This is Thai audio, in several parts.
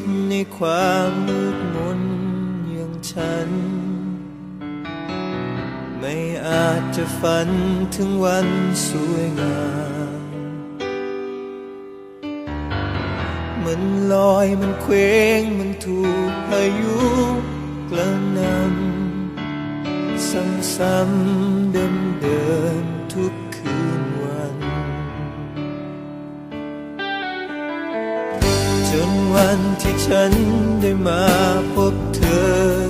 ดในความมืดมนอย่างฉัน ไม่อาจจะฝันถึงวันสวยงามมันลอยมันเคว้งมันถูกพายุกระหนำซ้ำๆเดิมเดินๆทุก จนวันที่ฉันได้มาพบเธอ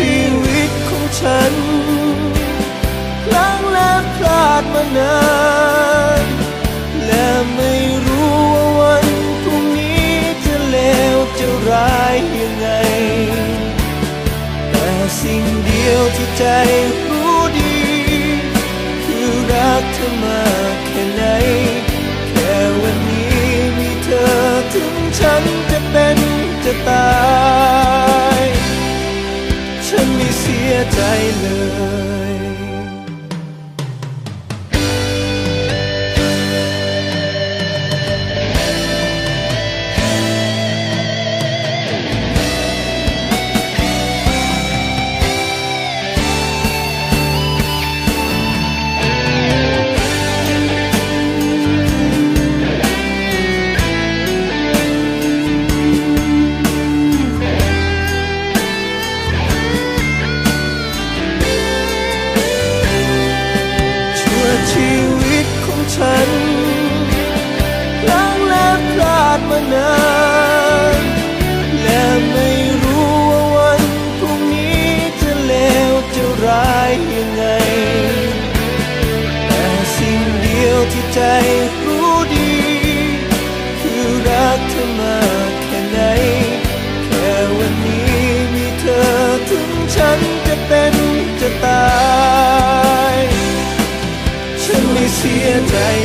ชีวิตของฉันพลังและพลาดมานานและไม่รู้ว่าวันพรุ่งนี้จะเลวจะร้ายยังไง แต่สิ่งเดียวที่ใจรู้ดี คือรักเธอมาแค่ไหน เชีวิตของฉันลังและพลาดมานานและไม่รู้ว่าวันพรุ่งนี้จะเลวจะร้ายยังไง แต่สิ่งเดียวที่ใจ จะร้าย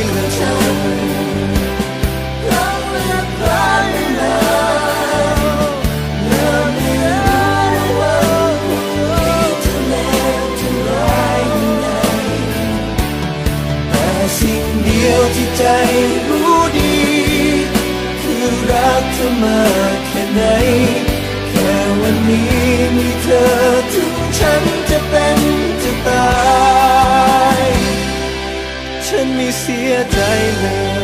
ยังไงแต่สิ่งเดียวที่ใจรู้ดี คือรักเธอมาแค่ไหน แค่วันนี้มีเธอถึงฉันจะเป็น ไม่เสียใจเลย